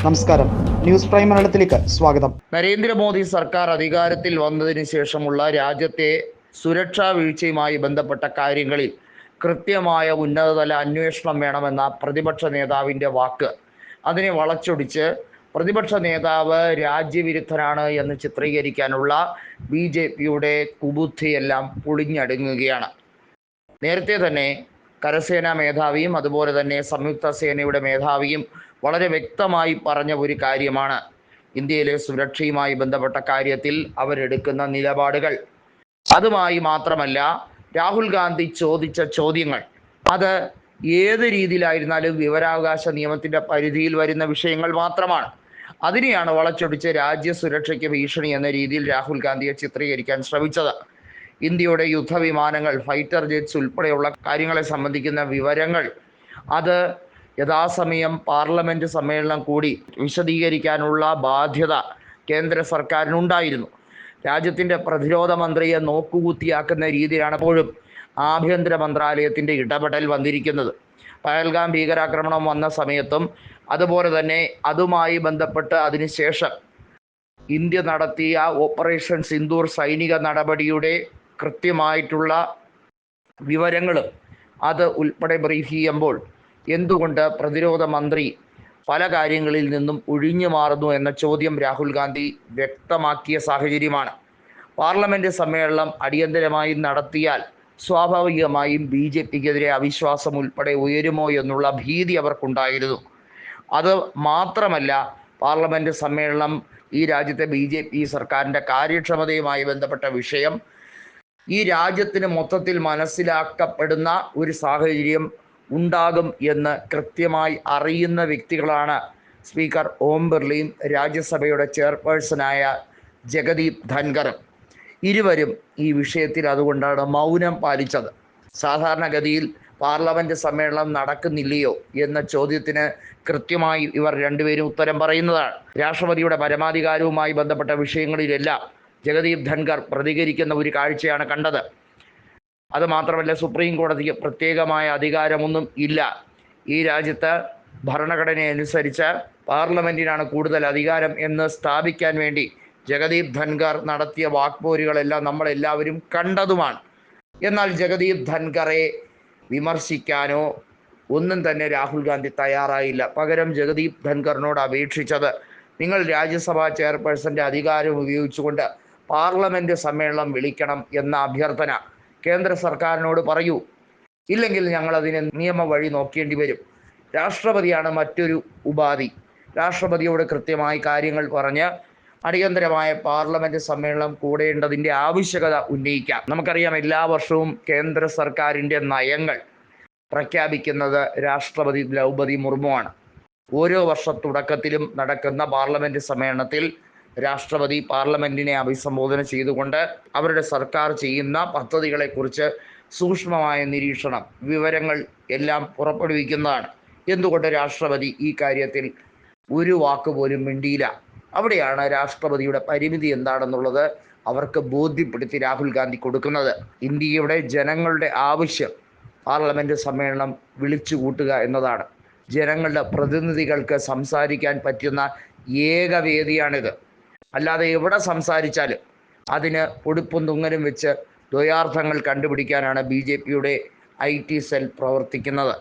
നമസ്കാരം. News prime മലയാളത്തിലേക്ക് സ്വാഗതം. നരേന്ദ്രമോദി സർക്കാർ അധികാരത്തിൽ വന്നതിന് ശേഷമുള്ള രാജ്യത്തെ സുരക്ഷാ വീഴ്ചയുമായി ബന്ധപ്പെട്ട കാര്യങ്ങളിൽ കൃത്യമായ ഉന്നതതല അന്വേഷണം വേണമെന്ന പ്രതിപക്ഷ നേതാവിന്റെ വാക്ക് അതിനെ വളച്ചൊടിച്ച് പ്രതിപക്ഷ നേതാവ് രാജ്യവിരുദ്ധനാണ് എന്ന് ചിത്രീകരിക്കാനുള്ള ബി ജെ പിയുടെ കുബുദ്ധിയെല്ലാം പൊളിഞ്ഞടുങ്ങുകയാണ്. നേരത്തെ തന്നെ കരസേനാ മേധാവിയും അതുപോലെ തന്നെ സംയുക്ത സേനയുടെ മേധാവിയും വളരെ വ്യക്തമായി പറഞ്ഞ ഒരു കാര്യമാണ്. ഇന്ത്യയിലെ സുരക്ഷയുമായി ബന്ധപ്പെട്ട കാര്യത്തിൽ അവരെടുക്കുന്ന നിലപാടുകൾ. അതുമായി മാത്രമല്ല രാഹുൽ ഗാന്ധി ചോദിച്ച ചോദ്യങ്ങൾ. അത് ഏത് രീതിയിലായിരുന്നാലും വിവരാവകാശ നിയമത്തിന്റെ പരിധിയിൽ വരുന്ന വിഷയങ്ങൾ മാത്രമാണ്. അതിനെയാണ് വളച്ചൊടിച്ച് രാജ്യ സുരക്ഷയ്ക്ക് ഭീഷണി എന്ന രീതിയിൽ രാഹുൽ ഗാന്ധിയെ ചിത്രീകരിക്കാൻ ശ്രമിച്ചത്. ഇന്ത്യയുടെ യുദ്ധവിമാനങ്ങൾ ഫൈറ്റർ ജെറ്റ്സ് ഉൾപ്പെടെയുള്ള കാര്യങ്ങളെ സംബന്ധിക്കുന്ന വിവരങ്ങൾ അത് യഥാസമയം പാർലമെന്റ് സമ്മേളനം കൂടി വിശദീകരിക്കാനുള്ള ബാധ്യത കേന്ദ്ര സർക്കാരിനുണ്ടായിരുന്നു. രാജ്യത്തിന്റെ പ്രതിരോധ മന്ത്രിയെ നോക്കുകുത്തിയാക്കുന്ന രീതിയിലാണ് എപ്പോഴും ആഭ്യന്തര മന്ത്രാലയത്തിന്റെ ഇടപെടൽ വന്നിരിക്കുന്നത്. പഹൽഗാം ഭീകരാക്രമണം വന്ന സമയത്തും അതുപോലെ തന്നെ അതുമായി ബന്ധപ്പെട്ട് അതിനുശേഷം ഇന്ത്യ നടത്തിയ ഓപ്പറേഷൻ സിന്ദൂർ സൈനിക നടപടിയുടെ കൃത്യമായിട്ടുള്ള വിവരങ്ങളും അത് ഉൾപ്പെടെ ബ്രീഫ് ചെയ്യുമ്പോൾ എന്തുകൊണ്ട് പ്രതിരോധ മന്ത്രി പല കാര്യങ്ങളിൽ നിന്നും ഒഴിഞ്ഞു മാറുന്നു എന്ന ചോദ്യം രാഹുൽ ഗാന്ധി വ്യക്തമാക്കിയ സാഹചര്യമാണ്. പാർലമെന്റ് സമ്മേളനം അടിയന്തരമായി നടത്തിയാൽ സ്വാഭാവികമായും ബി ജെ പിക്കെതിരെ അവിശ്വാസം ഉൾപ്പെടെ ഉയരുമോ എന്നുള്ള ഭീതി അവർക്കുണ്ടായിരുന്നു. അത് മാത്രമല്ല പാർലമെന്റ് സമ്മേളനം ഈ രാജ്യത്തെ ബി ജെ പി സർക്കാരിന്റെ കാര്യക്ഷമതയുമായി ബന്ധപ്പെട്ട വിഷയം ഈ രാജ്യത്തിന് മൊത്തത്തിൽ മനസ്സിലാക്കപ്പെടുന്ന ഒരു സാഹചര്യം ഉണ്ടാകും എന്ന് കൃത്യമായി അറിയുന്ന വ്യക്തികളാണ് സ്പീക്കർ ഓം ബിർളയും രാജ്യസഭയുടെ ചെയർപേഴ്സണായ ജഗദീപ് ധൻഖറും. ഇരുവരും ഈ വിഷയത്തിൽ അതുകൊണ്ടാണ് മൗനം പാലിച്ചത്. സാധാരണഗതിയിൽ പാർലമെന്റ് സമ്മേളനം നടക്കുന്നില്ലയോ എന്ന ചോദ്യത്തിന് കൃത്യമായി ഇവർ രണ്ടുപേരും ഉത്തരം പറയുന്നതാണ്. രാഷ്ട്രപതിയുടെ പരമാധികാരവുമായി ബന്ധപ്പെട്ട വിഷയങ്ങളിലെല്ലാം ജഗദീപ് ധൻഖർ പ്രതികരിക്കുന്ന ഒരു കാഴ്ചയാണ് കണ്ടത്. അത് മാത്രമല്ല സുപ്രീം കോടതിക്ക് പ്രത്യേകമായ അധികാരമൊന്നും ഇല്ല. ഈ രാജ്യത്ത് ഭരണഘടന അനുസരിച്ച് പാർലമെന്റിനാണ് കൂടുതൽ അധികാരം എന്ന് സ്ഥാപിക്കാൻ വേണ്ടി ജഗദീപ് ധൻഖർ നടത്തിയ വാക്പോരുകളെല്ലാം നമ്മളെല്ലാവരും കണ്ടതുമാണ്. എന്നാൽ ജഗദീപ് ധൻഖറെ വിമർശിക്കാനോ ഒന്നും തന്നെ രാഹുൽ ഗാന്ധി തയ്യാറായില്ല. പകരം ജഗദീപ് ധൻഖറിനോട് അപേക്ഷിച്ചത് നിങ്ങൾ രാജ്യസഭാ ചെയർപേഴ്സന്റെ അധികാരം ഉപയോഗിച്ചുകൊണ്ട് പാർലമെന്റ് സമ്മേളനം വിളിക്കണം എന്ന അഭ്യർത്ഥന കേന്ദ്ര സർക്കാരിനോട് പറയൂ. ഇല്ലെങ്കിൽ ഞങ്ങൾ അതിനെ നിയമ വഴി നോക്കേണ്ടി വരും. രാഷ്ട്രപതിയാണ് മറ്റൊരു ഉപാധി. രാഷ്ട്രപതിയോട് കൃത്യമായി കാര്യങ്ങൾ പറഞ്ഞ് അടിയന്തരമായ പാർലമെന്റ് സമ്മേളനം കൂടേണ്ടതിന്റെ ആവശ്യകത ഉന്നയിക്കാം. നമുക്കറിയാം എല്ലാ വർഷവും കേന്ദ്ര സർക്കാരിന്റെ നയങ്ങൾ പ്രഖ്യാപിക്കുന്നത് രാഷ്ട്രപതി ദ്രൗപതി മുർമുവാണ്. ഓരോ വർഷ തുടക്കത്തിലും നടക്കുന്ന പാർലമെന്റ് സമ്മേളനത്തിൽ രാഷ്ട്രപതി പാർലമെന്റിനെ അഭിസംബോധന ചെയ്തുകൊണ്ട് അവരുടെ സർക്കാർ ചെയ്യുന്ന പദ്ധതികളെക്കുറിച്ച് സൂക്ഷ്മമായ നിരീക്ഷണം വിവരങ്ങൾ എല്ലാം പുറപ്പെടുവിക്കുന്നതാണ്. എന്തുകൊണ്ട് രാഷ്ട്രപതി ഈ കാര്യത്തിൽ ഒരു വാക്ക് പോലും മിണ്ടിയില്ല? അവിടെയാണ് രാഷ്ട്രപതിയുടെ പരിമിതി എന്താണെന്നുള്ളത് അവർക്ക് ബോധ്യപ്പെടുത്തി രാഹുൽ ഗാന്ധി കൊടുക്കുന്നത്. ഇന്ത്യയുടെ ജനങ്ങളുടെ ആവശ്യം പാർലമെന്റ് സമ്മേളനം വിളിച്ചു കൂട്ടുക എന്നതാണ്. ജനങ്ങളുടെ പ്രതിനിധികൾക്ക് സംസാരിക്കാൻ പറ്റുന്ന ഏക വേദിയാണിത് അല്ലാതെ എവിടെ സംസാരിച്ചാലും അതിന് ഉടുപ്പും തുങ്ങലും വെച്ച് ദ്വയാർത്ഥങ്ങൾ കണ്ടുപിടിക്കാനാണ് ബി ജെ പിയുടെ ഐ ടി സെൽ പ്രവർത്തിക്കുന്നത്.